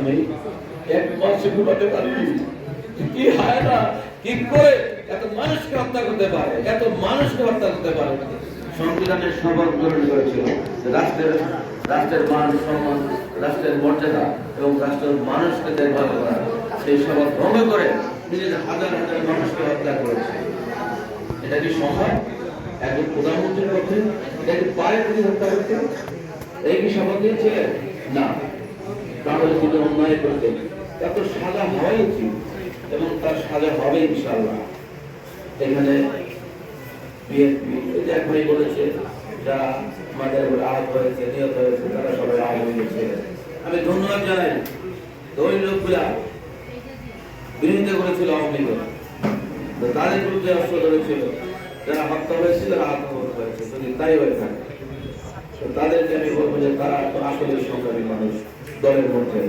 আমি এক মাসে ঘুমাতে পারিনি। কি হয় না কি করে এত মানুষকে হত্যা করতে পারে? এত মানুষকে হত্যা করতে পারে? সংবিধানের শপথ গ্রহণ করেছিল রাষ্ট্রের রাষ্ট্রের মান, সম্মান, রাষ্ট্রের মর্যাদা এবং রাষ্ট্রের মানুষকে দেখভাল করা। সেই শপথ ভঙ্গ করে নিজের হাজার হাজার মানুষকে হত্যা করেছে। এটা কি সম্ভব একজন প্রধানমন্ত্রীর পক্ষে? এটা কি পারে তিনি হত্যা করতে? এই কি শপথ নিয়েছিলেন? না। তাহলে তিনি অন্যায় করতেন তো সাজা হওয়াই উচিত এবং তার সাজা হবে ইনশাল্লাহ এখানে যারা হয়েছে, নিহত হয়েছে, তারা সবাই ছেলে। আমি ধন্যবাদ জানাই ওই লোকগুলা বিরোধিতা করেছিল আওয়ামী লীগের তো তাদের বিরুদ্ধে অস্ত্র ধরেছিল। যারা হত্যা হয়েছিল তারা আত্মহত্যা হয়েছে যদি তাই হয়ে থাকে তাদেরকে আমি বলব যে তারা আসলে সংগ্রামী মানুষ। দলের মধ্যে